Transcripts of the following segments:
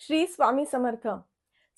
श्री स्वामी समर्थ.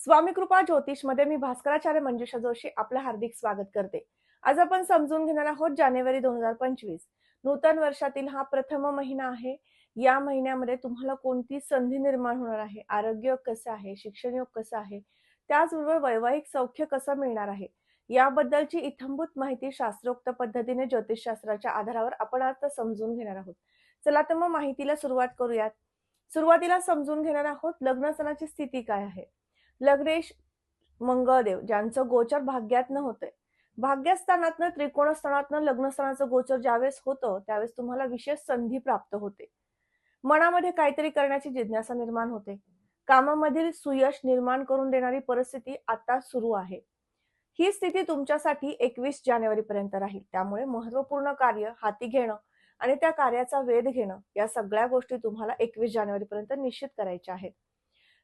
स्वामी कृपा ज्योतिषमध्ये मी भास्कराचार्य मंजुषा जोशी आपलं हार्दिक स्वागत करते. आज आपण समजून घेणार आहोत जानेवारी दोन हजार पंचवीस. नूतन वर्षातील हा प्रथम महिना आहे. या महिन्यामध्ये तुम्हाला कोणती संधी निर्माण होणार आहे? आरोग्य योग कसं आहे? शिक्षण योग कसं आहे? त्याचबरोबर वैवाहिक सौख्य कसं मिळणार आहे? याबद्दलची इथंभूत माहिती शास्त्रोक्त पद्धतीने ज्योतिषशास्त्राच्या आधारावर आपण आता समजून घेणार आहोत. चला तर मग माहितीला सुरुवात करूयात. सुरुवातीला समजून घेणार आहोत लग्नस्थानाची स्थिती काय आहे. लग्नेश मंगळदेव ज्यांचं गोचर भाग्यातनं होतंय. भाग्यस्थानातनं त्रिकोणस्थानातनं लग्नस्थानाचं गोचर ज्यावेळेस होतं त्यावेळेस तुम्हाला विशेष संधी प्राप्त होते. मनामध्ये काहीतरी करण्याची जिज्ञासा निर्माण होते. कामामधील सुयश निर्माण करून देणारी परिस्थिती आता सुरू आहे. ही स्थिती तुमच्यासाठी एकवीस जानेवारी पर्यंत राहील. त्यामुळे महत्त्वपूर्ण कार्य हाती घेणं आणि त्या कार्याचा वेध घेणं या सगळ्या गोष्टी तुम्हाला एकवीस जानेवारी पर्यंत निश्चित करायच्या आहेत.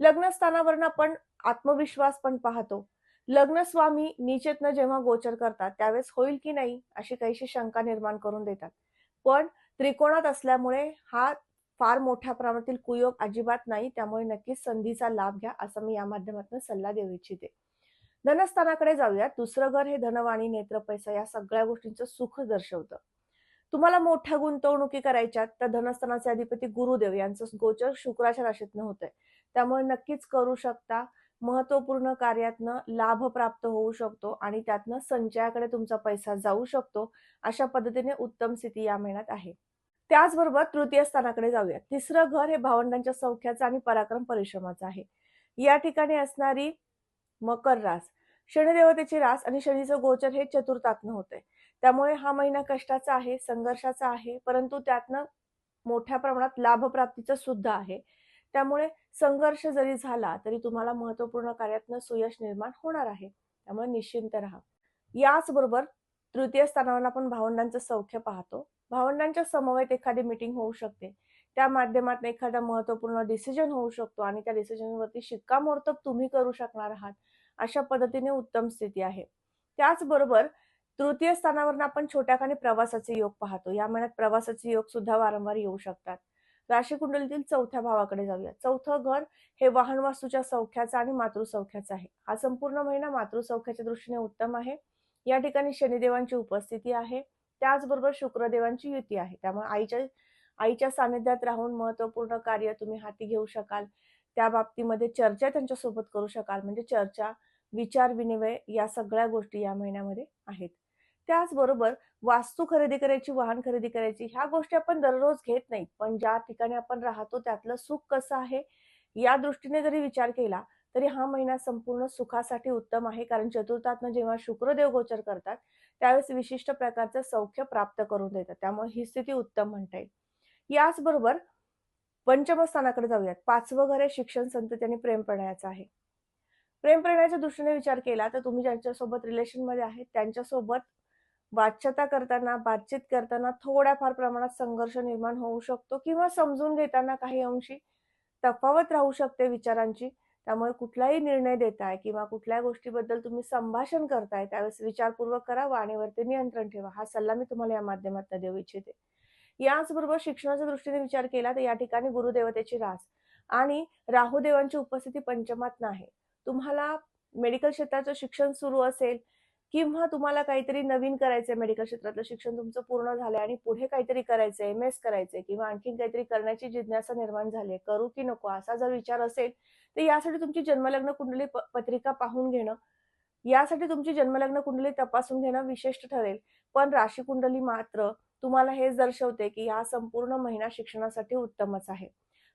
लग्नस्थानावरनं आपण आत्मविश्वास पण पाहतो. लग्नस्वामी निचेतनं जेव्हा गोचर करतात त्यावेळेस होईल की नाही अशी काहीशी शंका निर्माण करून देतात. पण त्रिकोणात असल्यामुळे हा फार मोठ्या प्रमाणातील कुयोग अजिबात नाही त्यामुळे नक्कीच संधीचा लाभ घ्या असं मी या माध्यमातून सल्ला देऊ इच्छिते. धनस्थानाकडे जाऊया दुसरं घर हे धनवाणी नेत्र पैसा या सगळ्या गोष्टींचं सुख दर्शवतं. तुम्हाला मोठ्या गुंतवणुकी करायच्यात तर धनस्थानाचे अधिपती गुरुदेव यांचं गोचर शुक्राच्या राशीतनं होतंय. त्यामुळे नक्कीच करू शकता. महत्त्वपूर्ण कार्यातनं लाभ प्राप्त होऊ शकतो आणि त्यातनं संचयाकडे तुमचा पैसा जाऊ शकतो अशा पद्धतीने उत्तम स्थिती या महिन्यात आहे. त्याचबरोबर तृतीय स्थानाकडे जाऊया तिसरं घर हे भावंडांच्या सौख्याचं आणि पराक्रम परिश्रमाचं आहे. या ठिकाणी असणारी मकर रास शनिदेवतेची रास आणि शनीचं गोचर हे चतुर्थातनं होतंय. त्यामुळे हा महिना कष्टाचा आहे संघर्षाचा आहे परंतु त्यातनं मोठ्या प्रमाणात लाभप्राप्तीचं सुद्धा आहे. त्यामुळे संघर्ष जरी झाला तरी तुम्हाला महत्त्वपूर्ण कार्यातनं सुयश निर्माण होणार आहे. त्यामुळे निश्चिंत राहा. याचबरोबर तृतीय स्थानावर आपण भावंडांचं सौख्य पाहतो. भावंडांच्या समवेत एखादी मीटिंग होऊ शकते. त्या माध्यमातून एखादा महत्त्वपूर्ण डिसिजन होऊ शकतो आणि त्या डिसिजनवरती शिक्कामोर्तब तुम्ही करू शकणार आहात. अशा पद्धतीने उत्तम स्थिती आहे. त्याचबरोबर तृतीय स्थानावर आपण छोट्या खाणी प्रवासाचे योग पाहतो. या महिन्यात प्रवासाचे योग सुद्धा वारंवार येऊ शकतात. राशी कुंडलीतील चौथ्या भावाकडे जाऊया चौथं घर हे वाहन वास्तूच्या सौख्याचं आणि मातृसौख्याचं आहे. हा संपूर्ण महिना मातृसौख्याच्या दृष्टीने उत्तम आहे. या ठिकाणी शनिदेवांची उपस्थिती आहे. त्याचबरोबर शुक्रदेवांची युती आहे. त्यामुळे आईच्या आईच्या सानिध्यात राहून महत्त्वपूर्ण कार्य तुम्ही हाती घेऊ शकाल. त्या बाबतीमध्ये चर्चा त्यांच्यासोबत करू शकाल. म्हणजे चर्चा विचार विनिमय या सगळ्या गोष्टी या महिन्यामध्ये आहेत. त्याचबरोबर वास्तू खरेदी करायची वाहन खरेदी करायची ह्या गोष्टी आपण दररोज घेत नाही पण ज्या ठिकाणी आपण राहतो त्यातलं सुख कसं आहे या दृष्टीने जरी विचार केला तरी हा महिना संपूर्ण सुखासाठी उत्तम आहे. कारण चतुर्थातनं जेव्हा शुक्रदेव गोचर करतात त्यावेळेस विशिष्ट प्रकारचं सौख्य प्राप्त करून देतात. त्यामुळे ही स्थिती उत्तम म्हणता येईल. याचबरोबर पंचम स्थानाकडे जाऊयात. पाचवं घर आहे शिक्षण संतती आणि प्रेम प्रणयाचं आहे. प्रेम प्रणयाच्या दृष्टीने विचार केला तर तुम्ही ज्यांच्यासोबत रिलेशनमध्ये आहेत त्यांच्यासोबत वाच्यता करताना बातचीत करताना थोड्याफार प्रमाणात संघर्ष निर्माण होऊ शकतो किंवा समजून घेताना काही अंशी तफावत राहू शकते विचारांची. त्यामुळे कुठलाही निर्णय देताय किंवा कुठल्या गोष्टीबद्दल तुम्ही संभाषण करताय त्यावेळेस विचारपूर्वक करा वाणीवरती नियंत्रण ठेवा. हा सल्ला मी तुम्हाला या माध्यमातून देऊ इच्छिते. याचबरोबर शिक्षणाच्या दृष्टीने विचार केला तर या ठिकाणी गुरुदेवतेची रास. आणि राहुदेवांची उपस्थिती पंचमात नाही. तुम्हाला मेडिकल क्षेत्राचं शिक्षण सुरू असेल किंवा तुम्हाला काहीतरी नवीन करायचंय मेडिकल क्षेत्रातलं शिक्षण तुमचं पूर्ण झालंय आणि पुढे काहीतरी करायचंय एम एस करायचंय किंवा आणखीन काहीतरी करण्याची जिज्ञासा निर्माण झाली करू की नको असा जर विचार असेल तर यासाठी तुमची जन्मलग्न कुंडली पत्रिका पाहून घेणं यासाठी तुमची जन्मलग्न कुंडली तपासून घेणं विशिष्ट ठरेल. पण राशी कुंडली मात्र तुम्हाला हेच दर्शवते की हा संपूर्ण महिना शिक्षणासाठी उत्तमच आहे.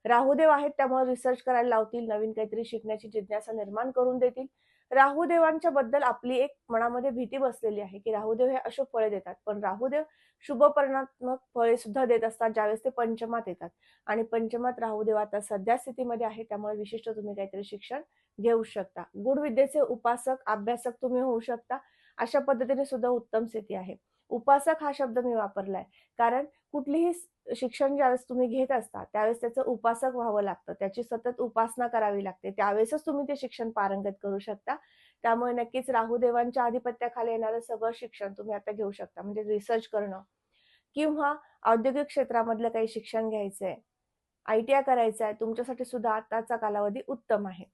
राहुदेव आहेत त्यामुळे रिसर्च करायला लावतील नवीन काहीतरी शिकण्याची जिज्ञासा निर्माण करून देतील. राहुदेवांच्या बद्दल आपली एक मनामध्ये भीती बसलेली आहे की राहुदेव हे अशुभ फळे देतात पण राहुदेव शुभ परिणात्मक फळे सुद्धा देत असतात ज्यावेळेस ते पंचमात येतात. आणि पंचमात राहुदेव आता सध्या स्थितीमध्ये आहे त्यामुळे विशिष्ट तुम्ही काहीतरी शिक्षण घेऊ शकता. गुढ विद्येचे उपासक अभ्यासक तुम्ही होऊ शकता. अशा पद्धतीने सुद्धा उत्तम स्थिती आहे. उपासक हा शब्द मी वापरलाय. कारण कुठलीही शिक्षण ज्यावेळेस तुम्ही घेत असता त्यावेळेस त्याचं उपासक व्हावं लागतं. त्याची सतत उपासना करावी लागते. त्यावेळेसच तुम्ही ते शिक्षण पारंगत करू शकता. त्यामुळे नक्कीच राहुदेवांच्या आधिपत्याखाली येणारं सगळं शिक्षण तुम्ही आता घेऊ शकता. म्हणजे रिसर्च करणं. किंवा औद्योगिक क्षेत्रामधलं काही शिक्षण घ्यायचंय. आय टी आय करायचं आहे तुमच्यासाठी सुद्धा आताचा कालावधी उत्तम आहे.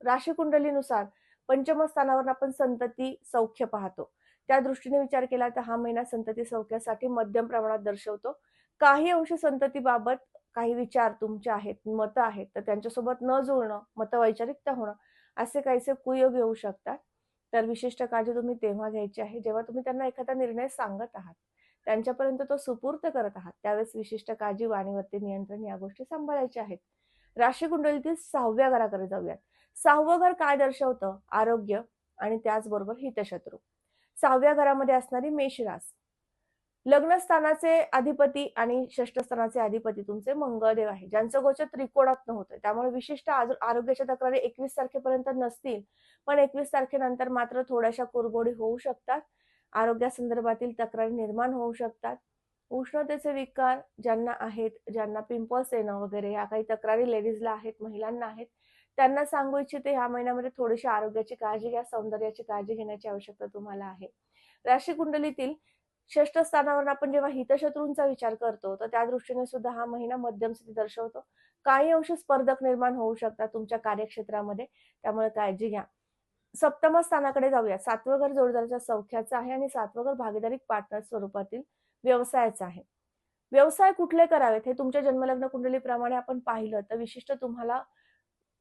राशी कुंडलीनुसार पंचम स्थानावर आपण संतती सौख्य पाहतो. त्या दृष्टीने विचार केला तर हा महिना संतती सौख्यासाठी मध्यम प्रमाणात दर्शवतो. काही अंश संततीबाबत काही विचार तुमचे आहेत मतं आहेत तर त्यांच्यासोबत न जुळणं मतवैचारिकता होणं असे काहीसे कुयोग येऊ शकतात. तर विशिष्ट काळजी तुम्ही तेव्हा घ्यायची आहे जेव्हा तुम्ही त्यांना एखादा निर्णय सांगत आहात. त्यांच्यापर्यंत तो सुपूर्त करत आहात. त्यावेळेस विशिष्ट काळजी वाणीवरती नियंत्रण या गोष्टी सांभाळायच्या आहेत. राशी कुंडलीतील सहाव्या घराकडे जाऊयात. सहावं घर काय दर्शवतं? आरोग्य आणि त्याचबरोबर हितशत्रू. सहाव्या घरामध्ये असणारी मेषरास. लग्नस्थानाचे अधिपती आणि षष्ठस्थानाचे अधिपती तुमचे मंगळदेव आहे. ज्यांचं गोचर त्रिकोणात होतं त्यामुळे विशिष्ट आरोग्याच्या तक्रारी एकवीस तारखेपर्यंत नसतील. पण एकवीस तारखेनंतर मात्र थोड्याशा कुरघोडी होऊ शकतात. आरोग्यासंदर्भातील तक्रारी निर्माण होऊ शकतात. उष्णतेचे विकार ज्यांना आहेत ज्यांना पिंपल्स येणं वगैरे या काही तक्रारी लेडीजला आहेत महिलांना आहेत त्यांना सांगू इच्छिते ह्या महिन्यामध्ये थोडीशी आरोग्याची काळजी घ्या सौंदर्याची काळजी घेण्याची आवश्यकता तुम्हाला आहे. राशी कुंडलीतील षष्ठ स्थानावर आपण जेव्हा हितशत्रूंचा विचार करतो तर त्या दृष्टीने सुद्धा हा महिना मध्यम स्थिती दर्शवतो. काही अंश स्पर्धक निर्माण होऊ शकतात तुमच्या कार्यक्षेत्रामध्ये त्यामुळे काळजी घ्या. सप्तम स्थानाकडे जाऊया. सातवं घर जोडदाराच्या सौख्याचं आहे आणि सातवं घर भागीदारी पार्टनर स्वरूपातील व्यवसायाचं आहे. व्यवसाय कुठले करावेत हे तुमच्या जन्मलग्न कुंडलीप्रमाणे आपण पाहिलं तर विशिष्ट तुम्हाला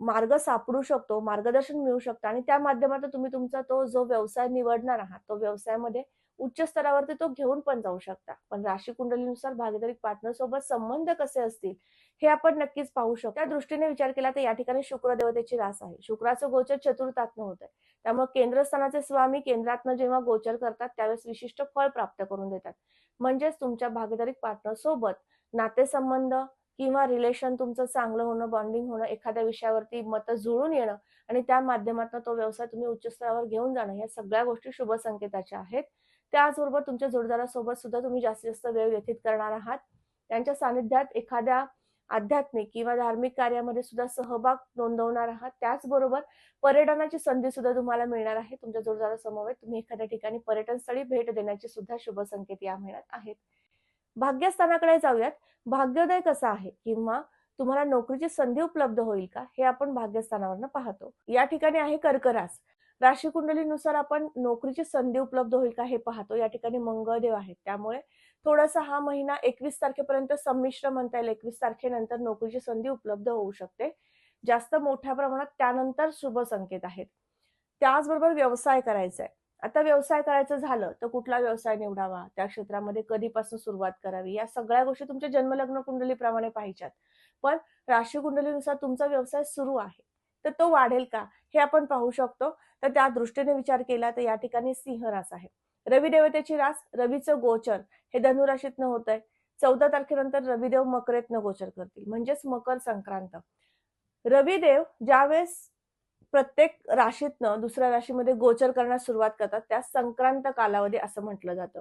मार्ग सापडू शकतो मार्गदर्शन मिळू शकतं आणि त्या माध्यमातून तुम्ही तुमचा तो जो व्यवसाय निवडणार आहात तो व्यवसायामध्ये उच्च स्तरावरती तो घेऊन पण जाऊ शकता. पण राशी कुंडलीनुसार भागीदारी पार्टनर सोबत संबंध कसे असतील हे आपण नक्कीच पाहू शकतो. त्या दृष्टीने विचार केला तर या ठिकाणी शुक्र देवतेची रास आहे. शुक्राचं गोचर चतुर्थातनं होत आहे त्यामुळे केंद्रस्थानाचे स्वामी केंद्रातनं जेव्हा गोचर करतात त्यावेळेस विशिष्ट फळ प्राप्त करून देतात. म्हणजेच तुमच्या भागीदारी पार्टनर सोबत नातेसंबंध किंवा रिलेशन तुमचं चांगलं होणं बॉन्डिंग होणं एखाद्या विषयावरती मतं जुळून येणं आणि त्या माध्यमातून तो व्यवसाय तुम्ही उच्च स्तरावर घेऊन जाणं या सगळ्या गोष्टी शुभ संकेताच्या आहेत. त्याचबरोबर तुमच्या जोडदारासोबत सुद्धा तुम्ही जास्तीत जास्त वेळ व्यतीत करणार आहात. त्यांच्या सानिध्यात एखाद्या आध्यात्मिक किंवा धार्मिक कार्यामध्ये सुद्धा सहभाग नोंदवणार आहात. त्याचबरोबर पर्यटनाची संधी सुद्धा तुम्हाला मिळणार आहे. तुमच्या जोडदारासमवेत तुम्ही एखाद्या ठिकाणी पर्यटन स्थळी भेट देण्याचे सुद्धा शुभ संकेत या महिन्यात आहेत. भाग्यस्थानाकडे जाऊयात. भाग्योदय कसा आहे? किंवा तुम्हाला नोकरीची संधी उपलब्ध होईल का? हे आपण भाग्यस्थानावरनं पाहतो. या ठिकाणी आहे कर्करास. राशी कुंडलीनुसार आपण नोकरीची संधी उपलब्ध होईल का हे पाहतो. या ठिकाणी मंगळदेव आहेत. त्यामुळे थोडासा हा महिना एकवीस तारखेपर्यंत संमिश्र म्हणता येईल. एकवीस तारखेनंतर नोकरीची संधी उपलब्ध होऊ शकते. जास्त मोठ्या प्रमाणात त्यानंतर शुभ संकेत आहेत. त्याचबरोबर व्यवसाय करायचा आहे आता व्यवसाय करायचं झालं तर कुठला व्यवसाय निवडावा? त्या क्षेत्रामध्ये कधीपासून सुरुवात करावी? या सगळ्या गोष्टी तुमच्या जन्मलग्न कुंडलीप्रमाणे पाहिजेत. पण राशी कुंडलीनुसार तुमचा व्यवसाय सुरू आहे. तर तो वाढेल का? हे आपण पाहू शकतो. तर त्या दृष्टीने विचार केला तर या ठिकाणी सिंह रास आहे. रवी देवतेची रास रवीचं गोचर हे धनुराशीतनं होत आहे चौदा तारखेनंतर रविदेव मकरेतनं गोचर करतील. म्हणजेच मकर संक्रांत. रविदेव ज्यावेळेस प्रत्येक राशीतनं दुसऱ्या राशीमध्ये गोचर करण्यास सुरुवात करतात. त्या संक्रांत कालावधी असं म्हटलं जातं.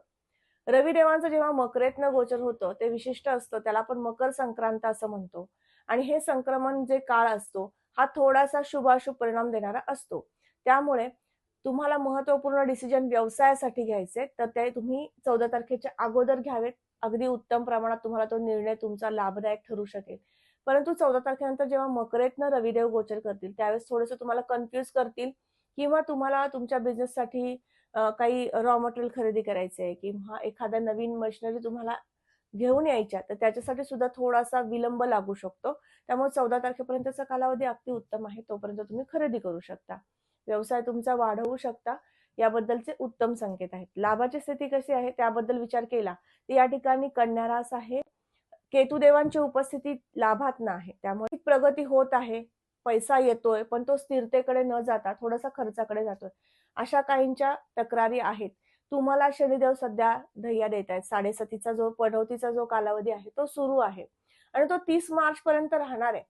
रविदेवांचं जेव्हा मकरेतनं गोचर होतं ते विशिष्ट असतं. त्याला आपण मकर संक्रांत असं म्हणतो. आणि हे संक्रमण जे काळ असतो हा थोडासा शुभाशुभ परिणाम देणारा असतो. त्यामुळे तुम्हाला महत्त्वपूर्ण डिसिजन व्यवसायासाठी घ्यायचे तर ते तुम्ही चौदा तारखेच्या अगोदर घ्यावेत. अगदी उत्तम प्रमाणात तुम्हाला तो निर्णय तुमचा लाभदायक ठरू शकेल. परंतु चौदा तारखेनंतर जेव्हा मकरेतनं रविदेव गोचर करतील त्यावेळेस थोडंसं तुम्हाला कन्फ्युज करतील किंवा तुम्हाला तुमच्या बिझनेससाठी काही रॉ मटेरियल खरेदी करायचे आहे किंवा एखाद्या नवीन मशिनरी तुम्हाला घेऊन यायच्या तर त्याच्यासाठी सुद्धा थोडासा विलंब लागू शकतो. त्यामुळे चौदा तारखेपर्यंतचा कालावधी अगदी उत्तम आहे तोपर्यंत तुम्ही खरेदी करू शकता. व्यवसाय तुमचा वाढवू शकता. याबद्दलचे उत्तम संकेत आहेत. लाभाची स्थिती कशी आहे त्याबद्दल विचार केला. तर या ठिकाणी कन्यारास आहे. केतुदेवांची उपस्थिती लाभात आहे त्यामुळे प्रगती होत आहे. पैसा येतोय पण तो स्थिरतेकडे न जाता थोडासा खर्चाकडे जातोय. अशा काहींच्या तक्रारी आहेत. तुम्हाला शनिदेव सध्या धैया देत आहेत साडेसतीचा जो पनवतीचा जो कालावधी आहे तो सुरू आहे. आणि तो तीस मार्च पर्यंत राहणार आहे.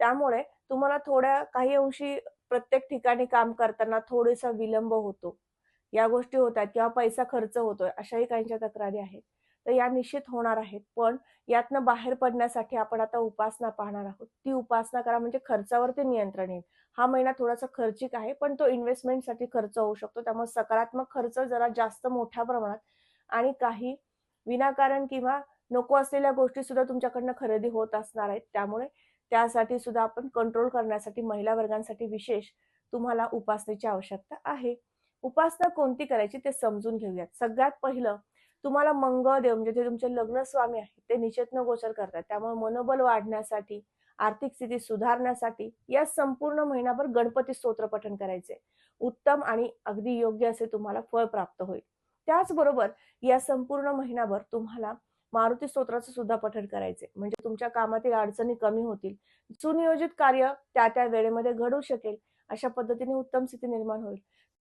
त्यामुळे तुम्हाला थोड्या काही अंशी प्रत्येक ठिकाणी काम करताना थोडासा विलंब होतो. या गोष्टी होत आहेत किंवा पैसा खर्च होतोय अशाही काहींच्या तक्रारी आहेत. तर या निश्चित होणार आहेत. पण यातनं बाहेर पडण्यासाठी आपण आता उपासना पाहणार आहोत. ती उपासना करा म्हणजे खर्चावरती नियंत्रण येईल. हा महिना थोडासा खर्चिक आहे पण तो इन्व्हेस्टमेंटसाठी खर्च होऊ शकतो. त्यामुळे सकारात्मक खर्च जरा जास्त मोठ्या प्रमाणात आणि काही विनाकारण किंवा नको असलेल्या गोष्टी सुद्धा तुमच्याकडनं खरेदी होत असणार आहेत. त्यामुळे त्यासाठी सुद्धा आपण कंट्रोल करण्यासाठी महिला वर्गांसाठी विशेष तुम्हाला उपासनेची आवश्यकता आहे. उपासना कोणती करायची ते समजून घेऊयात. सगळ्यात पहिलं तुम्हाला मंगळदेव म्हणजे जे तुमचे लग्न स्वामी आहेत ते निषेधन गोचर करतात. त्यामुळे मनोबल वाढण्यासाठी आर्थिक स्थिती सुधारण्यासाठी या संपूर्ण महिनाभर गणपती स्तोत्र पठण करायचे. उत्तम आणि अगदी योग्य असे तुम्हाला फळ प्राप्त होईल. त्याचबरोबर या संपूर्ण महिनाभर तुम्हाला मारुती स्तोत्राचं सुद्धा पठण करायचे. म्हणजे तुमच्या कामातील अडचणी कमी होतील. सुनियोजित कार्य त्या त्या वेळेमध्ये घडू शकेल. अशा पद्धतीने उत्तम स्थिती निर्माण होईल.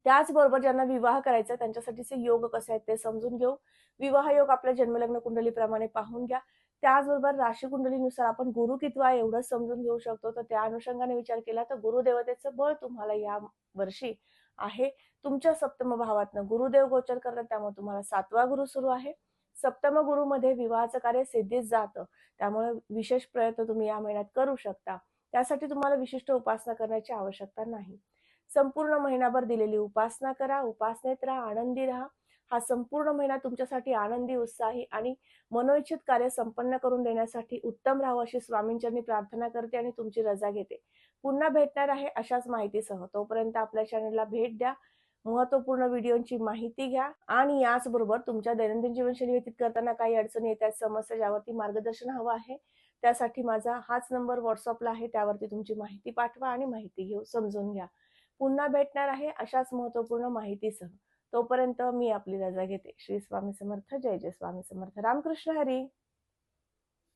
त्याचबरोबर ज्यांना विवाह करायचा आहे, त्यांच्यासाठीचे योग कसे आहेत ते समजून घेऊ. विवाह योग आपल्या जन्मलग्न कुंडलीप्रमाणे पाहून घ्या. त्याचबरोबर राशी कुंडलीनुसार आपण गुरु कितवा एवढं समजून घेऊ शकतो. तर त्या अनुषंगाने विचार केला तर गुरुदेवतेचं बळ तुम्हाला या वर्षी आहे. तुमच्या सप्तम भावातनं गुरुदेव गोचर करतात त्यामुळे तुम्हाला सातवा गुरु सुरू आहे. सप्तम गुरुमध्ये विवाहाचं कार्य सिद्धीत जातं. त्यामुळे विशेष प्रयत्न तुम्ही या महिन्यात करू शकता. त्यासाठी तुम्हाला विशिष्ट उपासना करण्याची आवश्यकता नाही. संपूर्ण महिनाभर दिलेली. उपासना करा उपासनेत राहा आनंदी राहा. हा संपूर्ण महिना तुमच्यासाठी आनंदी उत्साही आणि मनोइच्छित कार्य संपन्न करून देण्यासाठी उत्तम राहावं अशी स्वामींच्यांनी प्रार्थना करते आणि तुमची रजा घेते. पुन्हा भेटणार आहे अशाच माहितीसह. तोपर्यंत आपल्या चॅनलला भेट द्या. महत्त्वपूर्ण व्हिडिओची माहिती घ्या आणि याचबरोबर तुमच्या दैनंदिन जीवनशैली व्यतीत करताना काही अडचणी येतात समस्या ज्यावरती मार्गदर्शन हवं आहे त्यासाठी माझा हाच नंबर व्हॉट्सअपला आहे. त्यावरती तुमची माहिती पाठवा आणि माहिती घेऊ समजून घ्या. पुन्हा भेटणार आहे अशाच महत्त्वपूर्ण माहितीसह. तोपर्यंत मी आपली रजा घेते. श्री स्वामी समर्थ. जय जय स्वामी समर्थ. रामकृष्ण हरी.